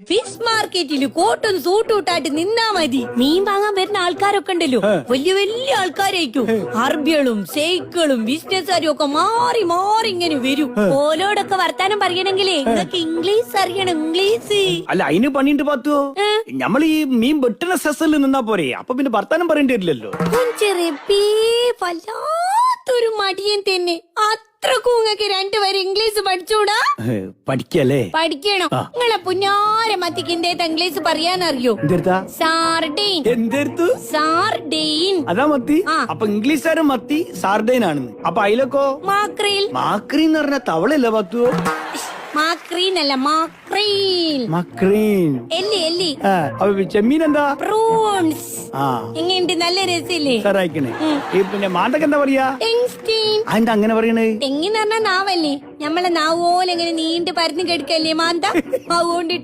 Fish മാർക്കറ്റിൽ കോട്ടും സൂട്ടും ഇട്ടായിട്ട് നിന്നാ മതി. മീൻ വാങ്ങാൻ വരുന്ന ആൾക്കാരൊക്കെ ഉണ്ടല്ലോ. വലിയ വലിയ ആൾക്കാരായിരിക്കും. അറബികളും ഷെയ്ക്കുകളും ബിസിനസ്സുകാരും ഒക്കെ മാറി മാറി ഇങ്ങനെ വരും. ഓലോടൊക്കെ വർത്താനം പറയണെങ്കിലേ ഇതൊക്കെ ഇംഗ്ലീഷ് അറിയണം ഇംഗ്ലീഷ് അല്ല അതിന് പണിയുണ്ട് പാത്തോ നമ്മൾ ഈ മീൻ വെട്ടണ സെസലിൽ നിന്നാ പോരെ. അപ്പൊ പിന്നെ വർത്താനം പറയേണ്ടി വരില്ലല്ലോ. വല്ലാത്തൊരു മടിയൻ തന്നെ. നിങ്ങൾക്ക് രണ്ടുപേരും ഇംഗ്ലീഷ് പഠിച്ചൂടാ? പഠിക്കല്ലേ? പഠിക്കണം. നിങ്ങളെ പുന്നാര മത്തിക്ക് എന്തേത് ഇംഗ്ലീഷ് പറയാനറിയോ? സാർഡെയിൻ. എന്തെടുത്തു? സാർഡെയിൻ. അതാ മത്തി. അപ്പൊ ഇംഗ്ലീഷുകാരൻ മത്തി സാർഡെയിൻ ആണെന്ന്. അപ്പൊ അതിലൊക്കോ മാക്രീൽ മാക്രീൻ എന്ന് പറഞ്ഞ തവളല്ല പത്തുവോ മാക്രീൻ അല്ല മാക്രീൻ. മക്രീൻ. എല്ലി എല്ലി. ആ അപ്പൊ ചെമ്മീൻ എന്താ? പ്രൂൺസ്. ആ. എങ്ങനെയുണ്ട്? നല്ല രസില്ലേ സാറായിക്കണേ ഈ പിന്നെ എന്താ പറയാ? ടെങ്സ്റ്റീൻ. അതെന്താ അങ്ങനെ പറയണേ? തെങ്ങിന്ന് പറഞ്ഞ നാവല്ലേ? നമ്മളെ നാവ് പോലെ നീണ്ട് പരന്ന് കെടുക്കല്ലേ മാന്ത? അതുകൊണ്ട്